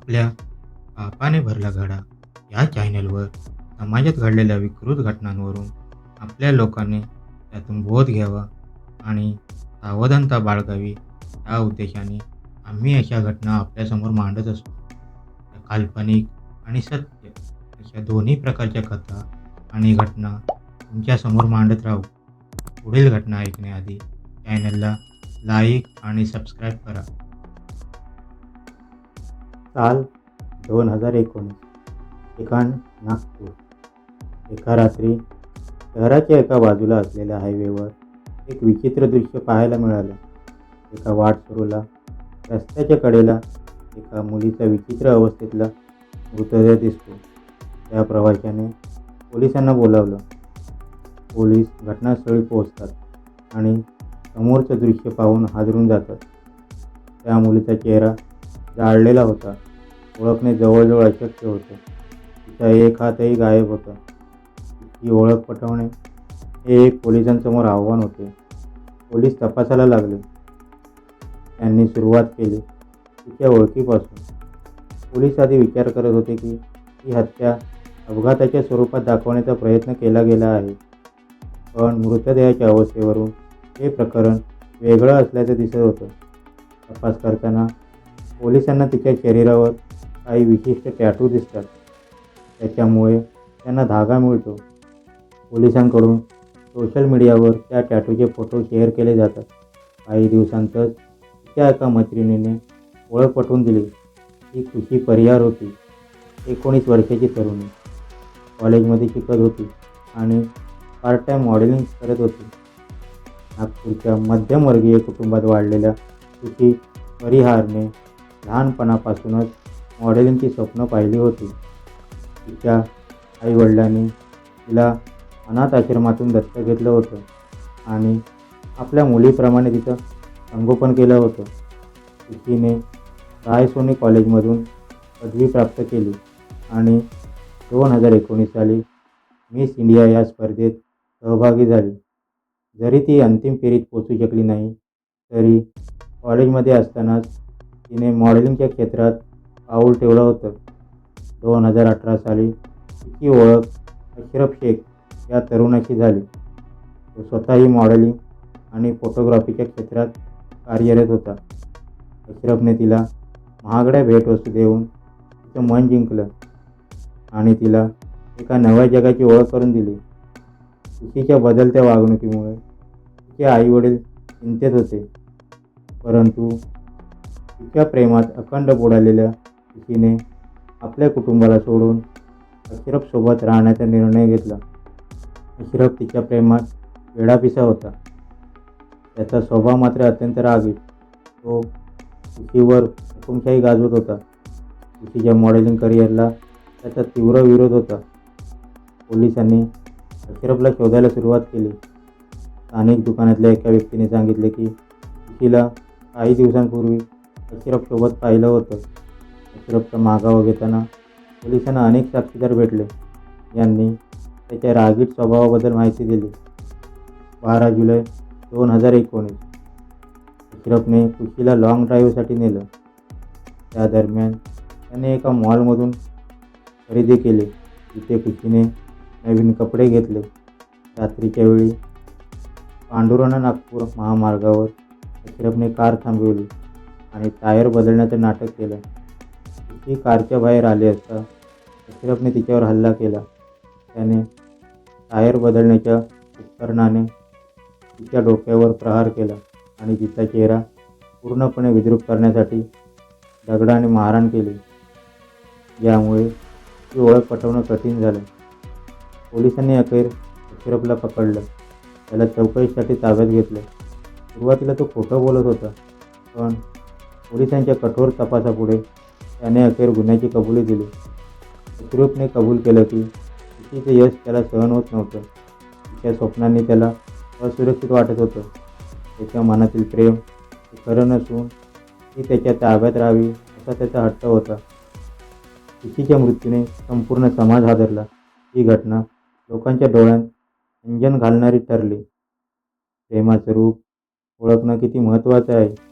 आपल्या पापाने भरला घडा. या चॅनलवर समाजात घडलेल्या विकृत घटनांवरून आपल्या लोकांनी त्यातून बोध घ्यावा आणि सावधानता बाळगावी. या उद्देशाने आम्ही अशा घटना आपल्यासमोर मांडत असतो. त्या काल्पनिक आणि सत्य अशा दोन्ही प्रकारच्या कथा आणि घटना तुमच्यासमोर मांडत राहू. पुढील घटना ऐकण्याआधी चॅनलला लाईक आणि सबस्क्राईब करा. साल दोन हजार एकोणीस. ठिकाण नागपूर. एका रात्री शहराच्या एका बाजूला असलेल्या हायवेवर एक विचित्र दृश्य पाहायला मिळालं. एका वाट सुरूला रस्त्याच्या कडेला एका मुलीचा विचित्र अवस्थेतला मृतदेह दिसतो. त्या प्रवाशाने पोलिसांना बोलावलं. पोलीस घटनास्थळी पोहोचतात आणि समोरचं दृश्य पाहून हादरून जातात. त्या मुलीचा चेहरा जाळलेला होता. ओळखणे जवळजवळ अशक्य होते. तिचा एक हातही गायब होता. ती ओळख पटवणे हे एक पोलिसांसमोर आव्हान होते. पोलीस तपासायला लागले. त्यांनी सुरुवात केली तिच्या ओळखीपासून. पोलीस आधी विचार करत होते की ही हत्या अपघाताच्या स्वरूपात दाखवण्याचा प्रयत्न केला गेला आहे. पण मृतदेहाच्या अवस्थेवरून हे प्रकरण वेगळं असल्याचं दिसत होतं. तपास करताना पोलिसांना तिच्या शरीरावर काही विशिष्ट टॅटू दिसतात. त्याच्यामुळे त्यांना धागा मिळतो. पोलिसांकडून सोशल मीडियावर त्या टॅटूचे फोटो शेअर केले जातात. काही दिवसांतच तिच्या एका मैत्रिणीने ओळख पटवून दिली. ही खुशी परिहार होती. एकोणीस वर्षाची तरुणी. कॉलेजमध्ये शिकत होती आणि पार्ट टाईम मॉडेलिंग करत होती. नागपूरच्या मध्यमवर्गीय कुटुंबात वाढलेल्या खुशी परिहारने लहानपणापासूनच मॉडेलिंगची स्वप्न पाहिली होती. तिच्या आईवडिलांनी तिला अनाथ आश्रमातून दत्तक घेतलं होतं आणि आपल्या मुलीप्रमाणे तिचं संगोपन केलं होतं. तिने रायसोनी कॉलेजमधून पदवी प्राप्त केली आणि दोन हजार एकोणीस साली मिस इंडिया या स्पर्धेत सहभागी झाली. जरी ती अंतिम फेरीत पोचू शकली नाही तरी कॉलेजमध्ये असतानाच तिने मॉडेलिंगच्या क्षेत्रात पाऊल ठेवलं होतं. दोन हजार अठरा साली तिची ओळख अशरफ शेख या तरुणाशी झाली. तो स्वतःही मॉडेलिंग आणि फोटोग्राफीच्या क्षेत्रात कार्यरत होता. अशरफने तिला महागड्या भेटवस्तू देऊन तिचं मन जिंकलं आणि तिला एका नव्या जगाची ओळख करून दिली. तिच्या बदलत्या वागणुकीमुळे तिचे आईवडील चिंतेत होते. परंतु तिच्या प्रेमात अखंड बुडालेल्या तिने आपल्या कुटुंबाला सोडून अशरफसोबत राहण्याचा निर्णय घेतला. अशरफ तिच्या प्रेमात वेडापिसा होता. त्याचा स्वभाव मात्र अत्यंत रागी तो तिशीवर हुकुमशाही गाजवत होता. तिच्या मॉडेलिंग करिअरला त्याचा तीव्र विरोध होता. पोलिसांनी अशरफला शोधायला सुरुवात केली. स्थानिक दुकानातल्या एका व्यक्तीने सांगितले की तिशीला काही दिवसांपूर्वी अशरफसोबत पाहिलं होतं. अशरफचा मागावा घेताना पोलिसांना अनेक साक्षीदार भेटले. यांनी त्याच्या रागीट स्वभावाबद्दल माहिती दिली. बारा जुलै दोन हजार एकोणीस. अशरफने खुशीला लाँग ड्राईव्हसाठी नेलं. त्या दरम्यान त्याने एका मॉलमधून खरेदी केली. तिथे खुशीने नवीन कपडे घेतले. रात्रीच्या वेळी पांडुरणा नागपूर महामार्गावर अशरफने कार थांबवली. आणि टायर बदलण्याचं नाटक केलं. ती कारच्या बाहेर आली असता अशरफने तिच्यावर हल्ला केला. त्याने टायर बदलण्याच्या उपकरणाने तिच्या डोक्यावर प्रहार केला आणि तिचा चेहरा पूर्णपणे विद्रूप करण्यासाठी दगडाने मारहाण केली. ज्यामुळे ती ओळख पटवणं कठीण झालं. पोलिसांनी अखेर अशरफला पकडलं. त्याला चौकशीसाठी ताब्यात घेतलं. सुरुवातीला तो खोटं बोलत होता पण पोलिसांच्या कठोर तपासापुढे त्याने अखेर गुन्ह्याची कबुली दिली. अशरफने कबूल केलं की तिचे यश त्याला सहन होत नव्हतं. तिच्या स्वप्नांनी त्याला असुरक्षित वाटत होतं. त्याच्या मनातील प्रेम हे खरं नसून ती त्याच्या ताब्यात राहावी असा त्याचा हट्ट होता. तिशीच्या मृत्यूने संपूर्ण समाज हादरला. ही घटना लोकांच्या डोळ्यात अंजन घालणारी ठरली. प्रेमाचं रूप ओळखणं किती महत्त्वाचं आहे?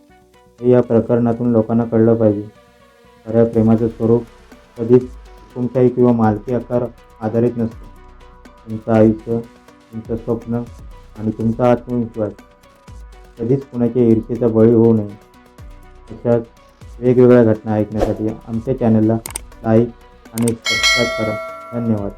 हे या प्रकरणातून लोकांना कळलं पाहिजे. खऱ्या प्रेमाचं स्वरूप कधीच कोणताही किंवा मालकी आकार आधारित नसतो. तुमचं आयुष्य तुमचं स्वप्न आणि तुमचा आत्मविश्वास कधीच कुणाच्या ईर्षेचा बळी होऊ नये. अशाच वेगवेगळ्या घटना ऐकण्यासाठी आमच्या चॅनलला लाईक आणि सबस्क्राईब करा. धन्यवाद.